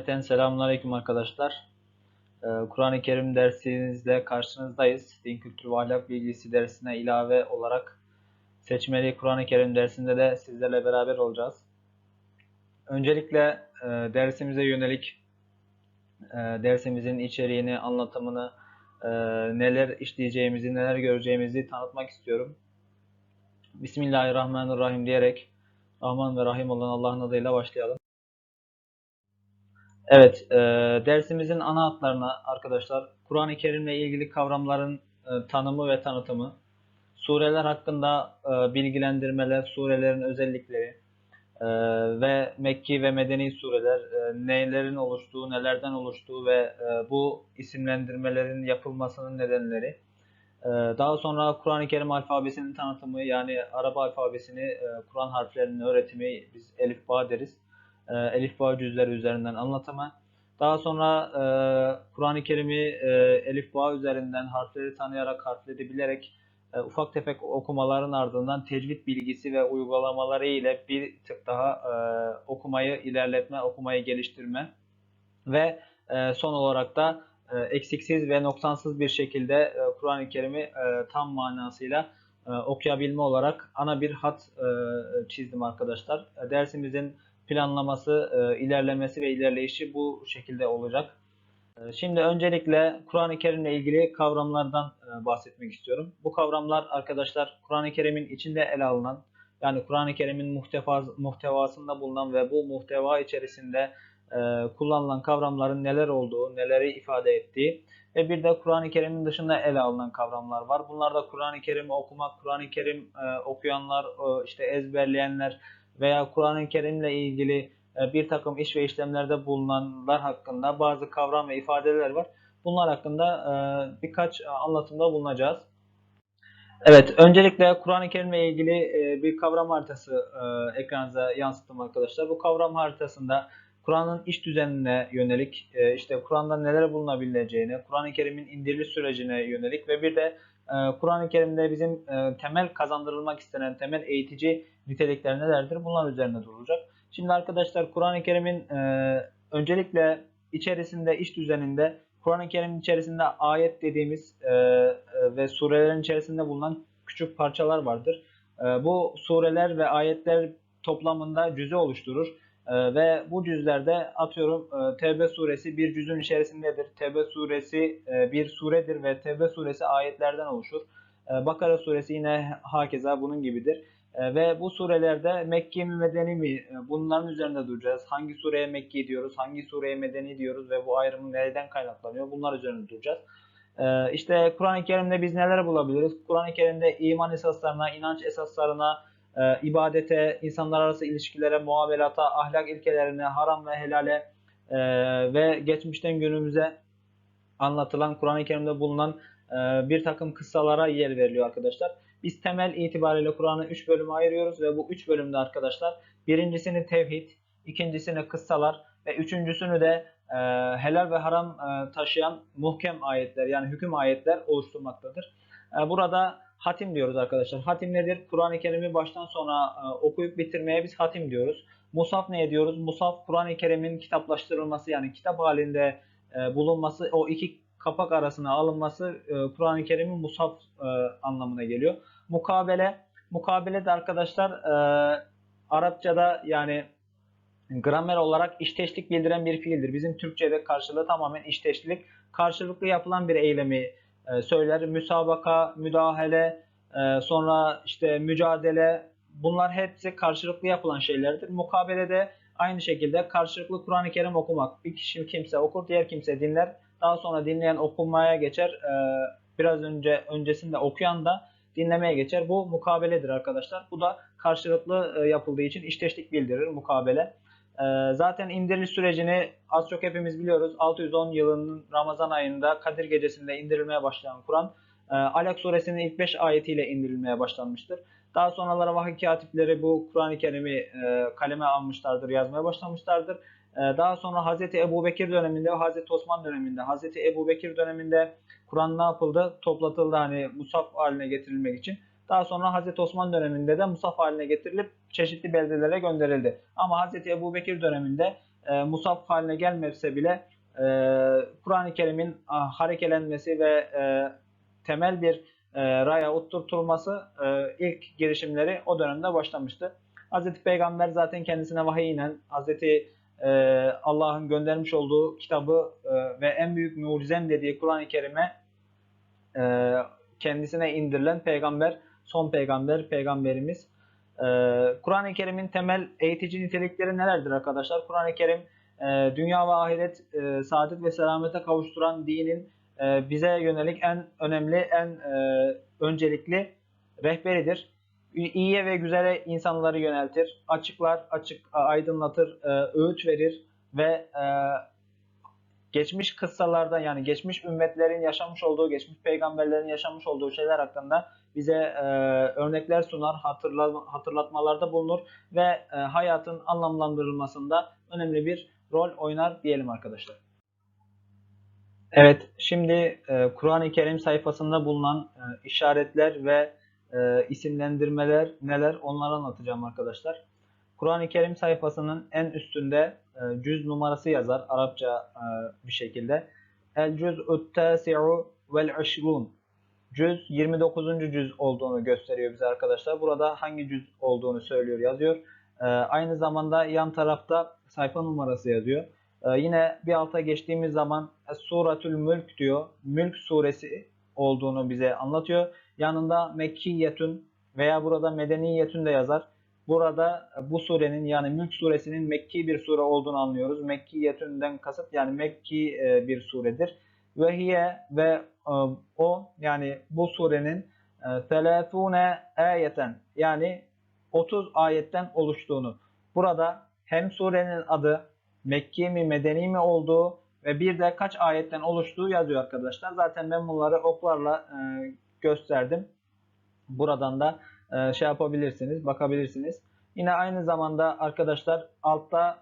Cümleten selamünaleyküm arkadaşlar. Ee, Kur'an-ı Kerim dersinizle karşınızdayız. Din kültürü ve ahlak bilgisi dersine ilave olarak seçmeli Kur'an-ı Kerim dersinde de sizlerle beraber olacağız. Öncelikle e, dersimize yönelik e, dersimizin içeriğini, anlatımını, e, neler işleyeceğimizi, neler göreceğimizi tanıtmak istiyorum. Bismillahirrahmanirrahim diyerek Rahman ve Rahim olan Allah'ın adıyla başlayalım. Evet, e, dersimizin ana hatlarına arkadaşlar Kur'an-ı Kerim'le ilgili kavramların e, tanımı ve tanıtımı, sureler hakkında e, bilgilendirmeler, surelerin özellikleri e, ve Mekki ve Medeni sureler e, nelerin oluştuğu, nelerden oluştuğu ve e, bu isimlendirmelerin yapılmasının nedenleri. E, daha sonra Kur'an-ı Kerim alfabesinin tanıtımı yani Arap alfabesini, e, Kur'an harflerinin öğretimi biz elif ba deriz e, elif bağ cüzleri üzerinden anlatımı. Daha sonra e, Kur'an-ı Kerim'i e, elif bağ üzerinden harfleri tanıyarak, harfleri bilerek e, ufak tefek okumaların ardından tecvid bilgisi ve uygulamaları ile bir tık daha e, okumayı ilerletme, okumayı geliştirme ve e, son olarak da e, eksiksiz ve noksansız bir şekilde e, Kur'an-ı Kerim'i e, tam manasıyla e, okuyabilme olarak ana bir hat e, çizdim arkadaşlar. E, dersimizin planlaması, e, ilerlemesi ve ilerleyişi bu şekilde olacak. E, Şimdi öncelikle Kur'an-ı Kerim'le ilgili kavramlardan e, bahsetmek istiyorum. Bu kavramlar arkadaşlar Kur'an-ı Kerim'in içinde ele alınan yani Kur'an-ı Kerim'in muhteva, muhtevasında bulunan ve bu muhteva içerisinde e, kullanılan kavramların neler olduğu, neleri ifade ettiği ve bir de Kur'an-ı Kerim'in dışında ele alınan kavramlar var. Bunlar da Kur'an-ı Kerim'i okumak, Kur'an-ı Kerim e, okuyanlar, e, işte ezberleyenler, veya Kur'an-ı Kerim'le ilgili e, bir takım iş ve işlemlerde bulunanlar hakkında bazı kavram ve ifadeler var. Bunlar hakkında e, birkaç anlatımda bulunacağız. Evet, öncelikle Kur'an-ı Kerim'le ilgili e, bir kavram haritası ekranınıza yansıttım arkadaşlar. Bu kavram haritasında Kur'an'ın iş düzenine yönelik, işte Kur'an'da neler bulunabileceğini, Kur'an-ı Kerim'in indiriliş sürecine yönelik ve bir de Kur'an-ı Kerim'de bizim temel kazandırılmak istenen temel eğitici nitelikler nelerdir? Bunlar üzerine durulacak. Şimdi arkadaşlar Kur'an-ı Kerim'in öncelikle içerisinde iş düzeninde Kur'an-ı Kerim'in içerisinde ayet dediğimiz ve surelerin içerisinde bulunan küçük parçalar vardır. Bu sureler ve ayetler toplamında cüze oluşturur. Ee, ve bu cüzlerde atıyorum e, Tevbe suresi bir cüzün içerisindedir. Tevbe suresi e, bir suredir ve Tevbe suresi ayetlerden oluşur. E, Bakara suresi yine hakeza bunun gibidir. E, ve bu surelerde Mekke mi Medeni mi bunların üzerinde duracağız. Hangi sureye Mekke diyoruz, hangi sureye Medeni diyoruz ve bu ayrımı nereden kaynaklanıyor bunlar üzerinde duracağız. E, işte Kur'an-ı Kerim'de biz neler bulabiliriz? Kur'an-ı Kerim'de iman esaslarına, inanç esaslarına, e, ibadete, insanlar arası ilişkilere, muamelata, ahlak ilkelerine, haram ve helale e, ve geçmişten günümüze anlatılan Kur'an-ı Kerim'de bulunan e, bir takım kıssalara yer veriliyor arkadaşlar. Biz temel itibariyle Kur'an'ı 3 bölüme ayırıyoruz ve bu 3 bölümde arkadaşlar birincisini tevhid, ikincisini kıssalar ve üçüncüsünü de e, helal ve haram e, taşıyan muhkem ayetler yani hüküm ayetler oluşturmaktadır. E, burada hatim diyoruz arkadaşlar. Hatim nedir? Kur'an-ı Kerim'i baştan sona e, okuyup bitirmeye biz hatim diyoruz. Musaf ne diyoruz? Musaf Kur'an-ı Kerim'in kitaplaştırılması yani kitap halinde e, bulunması, o iki kapak arasına alınması e, Kur'an-ı Kerim'in musaf anlamına geliyor. Mukabele, mukabele de arkadaşlar Arapçada yani gramer olarak işteşlik bildiren bir fiildir. Bizim Türkçe'de karşılığı tamamen işteşlik. Karşılıklı yapılan bir eylemi e, söyler. Müsabaka, müdahale, e, sonra işte mücadele bunlar hepsi karşılıklı yapılan şeylerdir. Mukabelede aynı şekilde karşılıklı Kur'an-ı Kerim okumak. Bir kişi kimse okur, diğer kimse dinler. Daha sonra dinleyen okumaya geçer. E, biraz önce öncesinde okuyan da dinlemeye geçer. Bu mukabeledir arkadaşlar. Bu da karşılıklı yapıldığı için işteşlik bildirir mukabele. Ee, zaten indiriliş sürecini az çok hepimiz biliyoruz. 610 yılının Ramazan ayında Kadir Gecesi'nde indirilmeye başlayan Kur'an, e, Alak suresinin ilk 5 ayetiyle indirilmeye başlanmıştır. Daha sonraları vahiy katipleri bu Kur'an-ı Kerim'i e, kaleme almışlardır, yazmaya başlamışlardır. E, daha sonra Hz. Ebu Bekir döneminde Hz. Osman döneminde, Hz. Ebu Bekir döneminde Kur'an ne yapıldı? Toplatıldı hani musaf haline getirilmek için. Daha sonra Hazreti Osman döneminde de musaf haline getirilip çeşitli beldelere gönderildi. Ama Hazreti Ebu Bekir döneminde e, musaf haline gelmese bile e, Kur'an-ı Kerim'in ah, harekelenmesi ve e, temel bir e, raya oturtulması e, ilk girişimleri o dönemde başlamıştı. Hz. Peygamber zaten kendisine vahiy inen, Hz. E, Allah'ın göndermiş olduğu kitabı e, ve en büyük mucizem dediği Kur'an-ı Kerim'e e, kendisine indirilen peygamber, son peygamber, peygamberimiz. E, Kur'an-ı Kerim'in temel eğitici nitelikleri nelerdir arkadaşlar? Kur'an-ı Kerim e, dünya ve ahiret e, saadet ve selamete kavuşturan dinin e, bize yönelik en önemli, en e, öncelikli rehberidir. İyiye ve güzele insanları yöneltir, açıklar, açık aydınlatır, öğüt verir ve geçmiş kıssalardan yani geçmiş ümmetlerin yaşamış olduğu, geçmiş peygamberlerin yaşamış olduğu şeyler hakkında bize e, örnekler sunar, hatırla, hatırlatmalarda bulunur ve e, hayatın anlamlandırılmasında önemli bir rol oynar diyelim arkadaşlar. Evet, şimdi e, Kur'an-ı Kerim sayfasında bulunan e, işaretler ve e, isimlendirmeler neler onları anlatacağım arkadaşlar. Kur'an-ı Kerim sayfasının en üstünde e, cüz numarası yazar Arapça e, bir şekilde. El cüz'ü tâsi'u vel aşrun. Cüz 29. cüz olduğunu gösteriyor bize arkadaşlar. Burada hangi cüz olduğunu söylüyor yazıyor. E, aynı zamanda yan tarafta sayfa numarası yazıyor. E, yine bir alta geçtiğimiz zaman Suratül Mülk diyor. Mülk suresi olduğunu bize anlatıyor. Yanında Mekkiyetün veya burada Medeniyetün de yazar. Burada bu surenin yani Mülk suresinin Mekki bir sure olduğunu anlıyoruz. Mekkiyetünden kasıt yani Mekki e, bir suredir. Ve hiye ve e, o yani bu surenin e, telafune ayeten yani 30 ayetten oluştuğunu. Burada hem surenin adı Mekki mi Medeni mi olduğu ve bir de kaç ayetten oluştuğu yazıyor arkadaşlar. Zaten ben bunları oklarla gösterdim. Buradan da e, şey yapabilirsiniz, bakabilirsiniz. Yine aynı zamanda arkadaşlar altta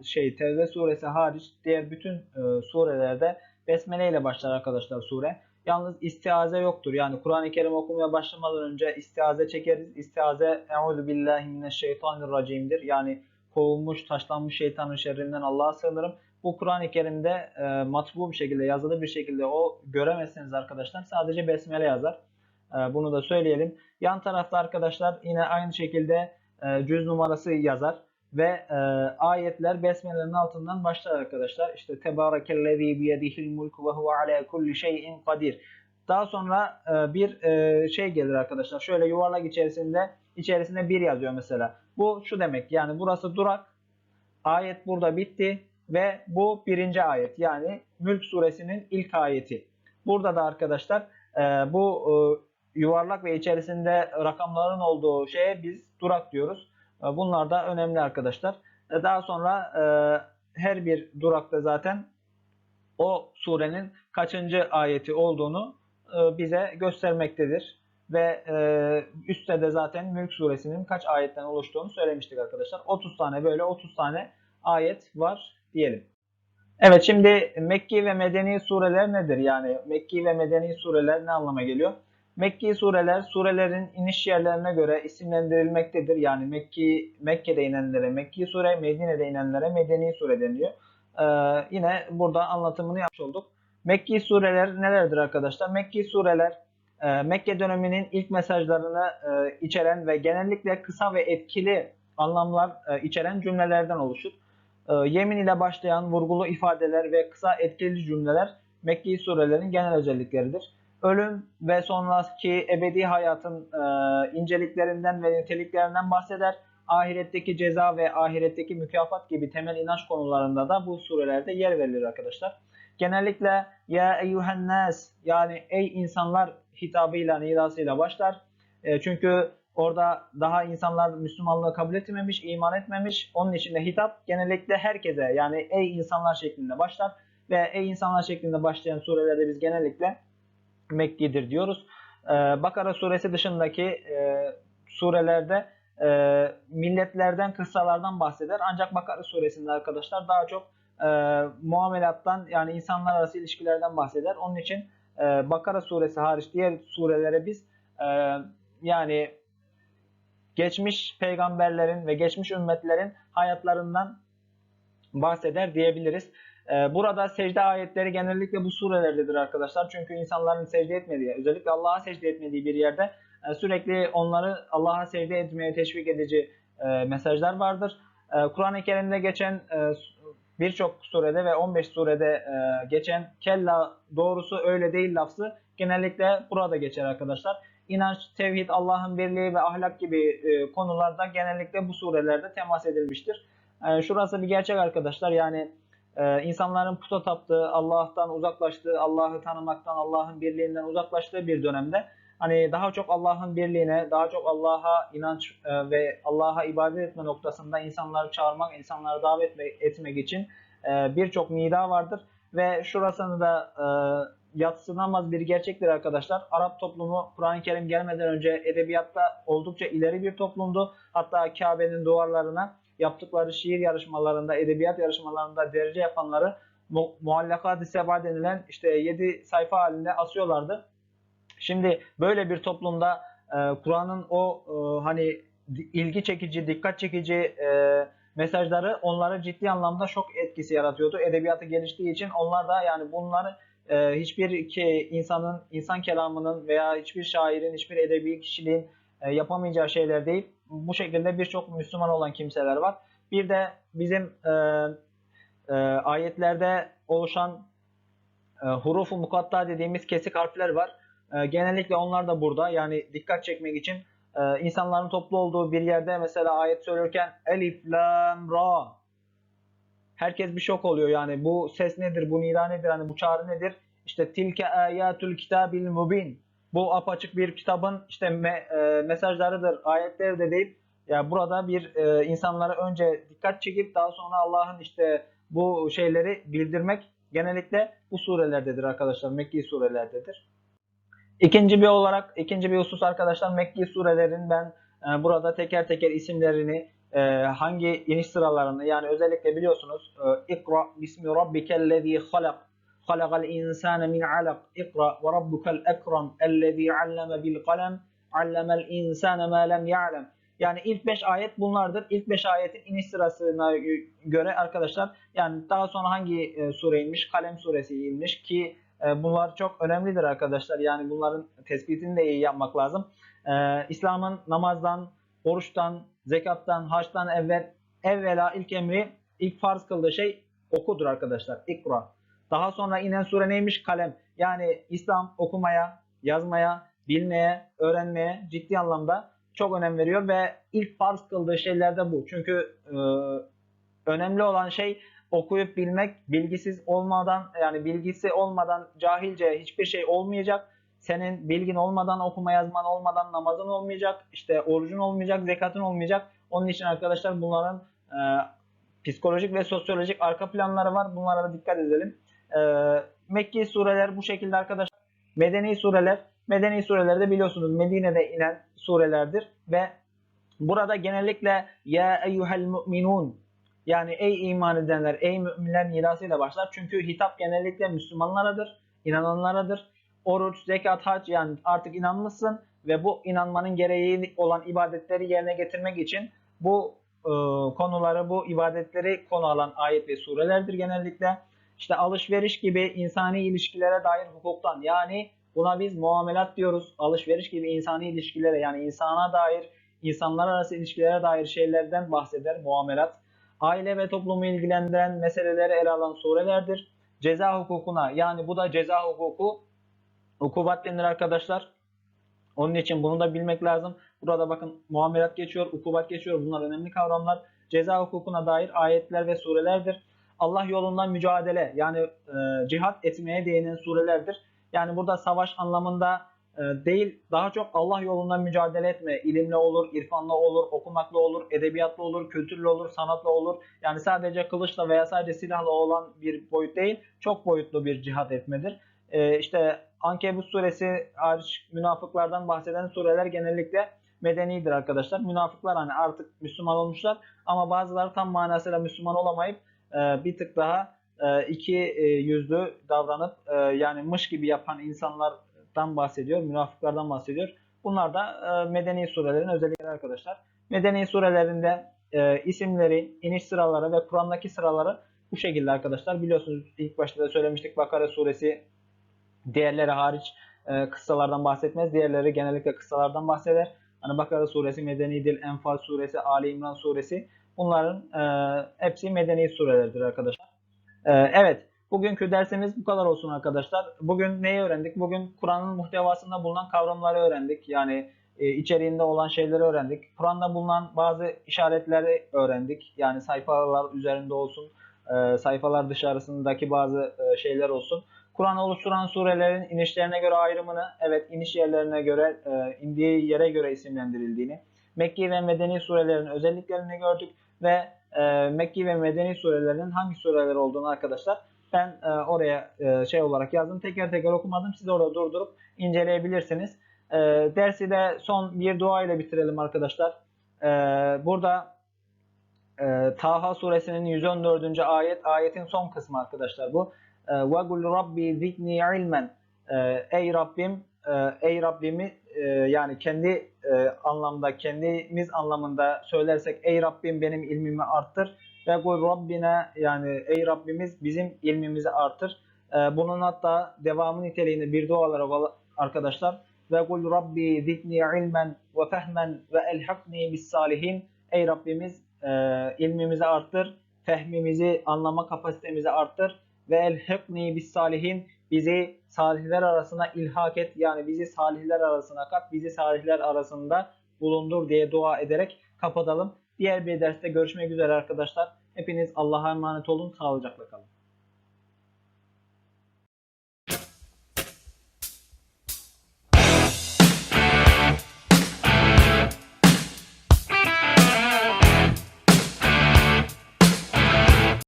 e, şey Tevbe suresi hariç diğer bütün e, surelerde besmele ile başlar arkadaşlar sure. Yalnız istiaze yoktur. Yani Kur'an-ı Kerim okumaya başlamadan önce istiaze çekeriz. İstiaze Euzu billahi mineşşeytanirracim'dir. Yani kovulmuş, taşlanmış şeytanın şerrinden Allah'a sığınırım. Bu Kur'an-ı Kerim'de e, matbu bir şekilde, yazılı bir şekilde o göremezsiniz arkadaşlar. Sadece besmele yazar. E, bunu da söyleyelim. Yan tarafta arkadaşlar yine aynı şekilde e, cüz numarası yazar ve e, ayetler besmelerin altından başlar arkadaşlar. İşte Tebarekellezî biyedihil mulku ve huve alâ kulli şeyin kadir. Daha sonra e, bir şey gelir arkadaşlar. Şöyle yuvarlak içerisinde içerisinde bir yazıyor mesela. Bu şu demek yani burası durak. Ayet burada bitti ve bu birinci ayet yani Mülk suresinin ilk ayeti. Burada da arkadaşlar bu yuvarlak ve içerisinde rakamların olduğu şeye biz durak diyoruz. E, bunlar da önemli arkadaşlar. E, daha sonra e, her bir durakta zaten o surenin kaçıncı ayeti olduğunu bize göstermektedir. Ve üstte de zaten Mülk suresinin kaç ayetten oluştuğunu söylemiştik arkadaşlar. 30 tane böyle 30 tane ayet var diyelim. Evet şimdi Mekki ve Medeni sureler nedir? Yani Mekki ve Medeni sureler ne anlama geliyor? Mekki sureler surelerin iniş yerlerine göre isimlendirilmektedir. Yani Mekki Mekke'de inenlere Mekki sure, Medine'de inenlere Medeni sure deniyor. Ee, yine burada anlatımını yapmış olduk. Mekki sureler nelerdir arkadaşlar? Mekki sureler e, Mekke döneminin ilk mesajlarını e, içeren ve genellikle kısa ve etkili anlamlar e, içeren cümlelerden oluşur. E, yemin ile başlayan vurgulu ifadeler ve kısa etkili cümleler Mekki surelerin genel özellikleridir. Ölüm ve sonraki ebedi hayatın e, inceliklerinden ve niteliklerinden bahseder. Ahiretteki ceza ve ahiretteki mükafat gibi temel inanç konularında da bu surelerde yer verilir arkadaşlar. Genellikle ya eyyuhen nas yani ey insanlar hitabıyla, nidasıyla başlar. E, çünkü Orada daha insanlar Müslümanlığı kabul etmemiş, iman etmemiş. Onun için de hitap genellikle herkese yani ey insanlar şeklinde başlar. Ve ey insanlar şeklinde başlayan surelerde biz genellikle Mekki'dir diyoruz. Ee, Bakara suresi dışındaki e, surelerde e, milletlerden, kıssalardan bahseder. Ancak Bakara suresinde arkadaşlar daha çok e, muamelattan yani insanlar arası ilişkilerden bahseder. Onun için e, Bakara suresi hariç diğer surelere biz e, yani geçmiş peygamberlerin ve geçmiş ümmetlerin hayatlarından bahseder diyebiliriz. Ee, Burada secde ayetleri genellikle bu surelerdedir arkadaşlar. Çünkü insanların secde etmediği, özellikle Allah'a secde etmediği bir yerde e, sürekli onları Allah'a secde etmeye teşvik edici e, mesajlar vardır. E, Kur'an-ı Kerim'de geçen birçok surede ve 15 surede geçen kella doğrusu öyle değil lafzı genellikle burada geçer arkadaşlar. İnanç, tevhid, Allah'ın birliği ve ahlak gibi konularda genellikle bu surelerde temas edilmiştir. E, şurası bir gerçek arkadaşlar. Yani e, insanların puta taptığı, Allah'tan uzaklaştığı, Allah'ı tanımaktan, Allah'ın birliğinden uzaklaştığı bir dönemde hani daha çok Allah'ın birliğine, daha çok Allah'a inanç e, ve Allah'a ibadet etme noktasında insanları çağırmak, insanları davet etmek için e, birçok nida vardır ve şurasını da yatsınamaz bir gerçektir arkadaşlar. Arap toplumu Kur'an-ı Kerim gelmeden önce edebiyatta oldukça ileri bir toplumdu. Hatta Kabe'nin duvarlarına yaptıkları şiir yarışmalarında, edebiyat yarışmalarında derece yapanları mu muallakat-ı denilen işte 7 sayfa halinde asıyorlardı. Şimdi böyle bir toplumda e, Kur'an'ın o e, hani ilgi çekici, dikkat çekici e, mesajları onlara ciddi anlamda şok etkisi yaratıyordu. Edebiyatı geliştiği için onlar da yani bunları e, hiçbir ki insanın, insan kelamının veya hiçbir şairin, hiçbir edebi kişiliğin e, yapamayacağı şeyler değil. Bu şekilde birçok Müslüman olan kimseler var. Bir de bizim e, e, ayetlerde oluşan e, hurufu mukatta dediğimiz kesik harfler var. E, genellikle onlar da burada. Yani dikkat çekmek için e, insanların toplu olduğu bir yerde mesela ayet söylerken elif, lam, ra herkes bir şok oluyor yani bu ses nedir, bu nida nedir, hani bu çağrı nedir? İşte tilke ayatul kitabil mubin. Bu apaçık bir kitabın işte me, e, mesajlarıdır, ayetleridir deyip ya burada bir e, insanlara önce dikkat çekip daha sonra Allah'ın işte bu şeyleri bildirmek genellikle bu surelerdedir arkadaşlar. Mekki surelerdedir. İkinci bir olarak ikinci bir husus arkadaşlar Mekki surelerin ben e, burada teker teker isimlerini e, hangi iniş sıralarını yani özellikle biliyorsunuz e, İkra bismi rabbikellezî halak halakal insâne min alak İkra ve rabbukel ekrem ellezî alleme bil kalem allemel lem ya'lem yani ilk 5 ayet bunlardır. İlk 5 ayetin iniş sırasına göre arkadaşlar yani daha sonra hangi e, sure inmiş? Kalem suresi inmiş ki e, bunlar çok önemlidir arkadaşlar. Yani bunların tespitini de iyi yapmak lazım. E, İslam'ın namazdan, oruçtan, zekattan, haçtan evvel evvela ilk emri, ilk farz kıldığı şey okudur arkadaşlar. İkra. Daha sonra inen sure neymiş? Kalem. Yani İslam okumaya, yazmaya, bilmeye, öğrenmeye ciddi anlamda çok önem veriyor ve ilk farz kıldığı şeyler de bu. Çünkü e, önemli olan şey okuyup bilmek, bilgisiz olmadan yani bilgisi olmadan cahilce hiçbir şey olmayacak. Senin bilgin olmadan, okuma yazman olmadan namazın olmayacak, işte orucun olmayacak, zekatın olmayacak. Onun için arkadaşlar bunların e, psikolojik ve sosyolojik arka planları var. Bunlara da dikkat edelim. E, Mekki sureler bu şekilde arkadaşlar. Medeni sureler, Medeni surelerde biliyorsunuz Medine'de inen surelerdir ve burada genellikle ya eyyuhel mu'minun yani ey iman edenler, ey müminler nidasıyla başlar. Çünkü hitap genellikle Müslümanlaradır, inananlaradır. Oruç, zekat, hac yani artık inanmışsın ve bu inanmanın gereği olan ibadetleri yerine getirmek için bu e, konuları, bu ibadetleri konu alan ayet ve surelerdir genellikle. İşte alışveriş gibi insani ilişkilere dair hukuktan yani buna biz muamelat diyoruz. Alışveriş gibi insani ilişkilere yani insana dair, insanlar arası ilişkilere dair şeylerden bahseder muamelat aile ve toplumu ilgilendiren meseleleri ele alan surelerdir. Ceza hukukuna yani bu da ceza hukuku ukubat denir arkadaşlar. Onun için bunu da bilmek lazım. Burada bakın muamelat geçiyor, ukubat geçiyor. Bunlar önemli kavramlar. Ceza hukukuna dair ayetler ve surelerdir. Allah yolundan mücadele yani e, cihat etmeye değinen surelerdir. Yani burada savaş anlamında e, değil daha çok Allah yolunda mücadele etme. İlimle olur, irfanla olur, okumakla olur, edebiyatla olur, kültürle olur, sanatla olur. Yani sadece kılıçla veya sadece silahla olan bir boyut değil, çok boyutlu bir cihat etmedir. E, işte Ankebut suresi hariç münafıklardan bahseden sureler genellikle medenidir arkadaşlar. Münafıklar hani artık Müslüman olmuşlar ama bazıları tam manasıyla Müslüman olamayıp bir tık daha iki yüzlü davranıp yani mış gibi yapan insanlar dan bahsediyor, münafıklardan bahsediyor. Bunlar da e, medeni surelerin özellikleri arkadaşlar. Medeni surelerinde e, isimleri, iniş sıraları ve Kur'an'daki sıraları bu şekilde arkadaşlar. Biliyorsunuz ilk başta da söylemiştik Bakara suresi diğerleri hariç e, kıssalardan bahsetmez. Diğerleri genellikle kıssalardan bahseder. Hani Bakara suresi, Medeni Dil, Enfal suresi, Ali İmran suresi bunların e, hepsi medeni surelerdir arkadaşlar. E, evet, bugünkü dersimiz bu kadar olsun arkadaşlar. Bugün neyi öğrendik? Bugün Kur'an'ın muhtevasında bulunan kavramları öğrendik. Yani e, içeriğinde olan şeyleri öğrendik. Kur'an'da bulunan bazı işaretleri öğrendik. Yani sayfalar üzerinde olsun, e, sayfalar dışarısındaki bazı e, şeyler olsun. Kur'an oluşturan surelerin inişlerine göre ayrımını, evet iniş yerlerine göre, e, indiği yere göre isimlendirildiğini, Mekki ve Medeni surelerin özelliklerini gördük ve e, Mekki ve Medeni surelerin hangi sureler olduğunu arkadaşlar ben e, oraya e, şey olarak yazdım. Teker teker okumadım. Siz orada durdurup inceleyebilirsiniz. E, dersi de son bir dua ile bitirelim arkadaşlar. E, burada e, Taha suresinin 114. ayet, ayetin son kısmı arkadaşlar bu. وَقُلْ رَبِّي zidni ilmen. E, Ey Rabbim, e, ey Rabbimi e, yani kendi e, anlamda, kendimiz anlamında söylersek ey Rabbim benim ilmimi arttır. Ve kul Rabbine yani ey Rabbimiz bizim ilmimizi artır. E, bunun hatta devamı niteliğinde bir dua olarak arkadaşlar. Ve kul Rabbi zidni ilmen ve fehmen ve elhakni bis salihin. Ey Rabbimiz e, ilmimizi arttır, fehmimizi, anlama kapasitemizi arttır ve elhakni bis salihin bizi salihler arasına ilhak et yani bizi salihler arasına kat, bizi salihler arasında bulundur diye dua ederek kapatalım. Diğer bir derste görüşmek üzere arkadaşlar. Hepiniz Allah'a emanet olun. Sağlıcakla kalın.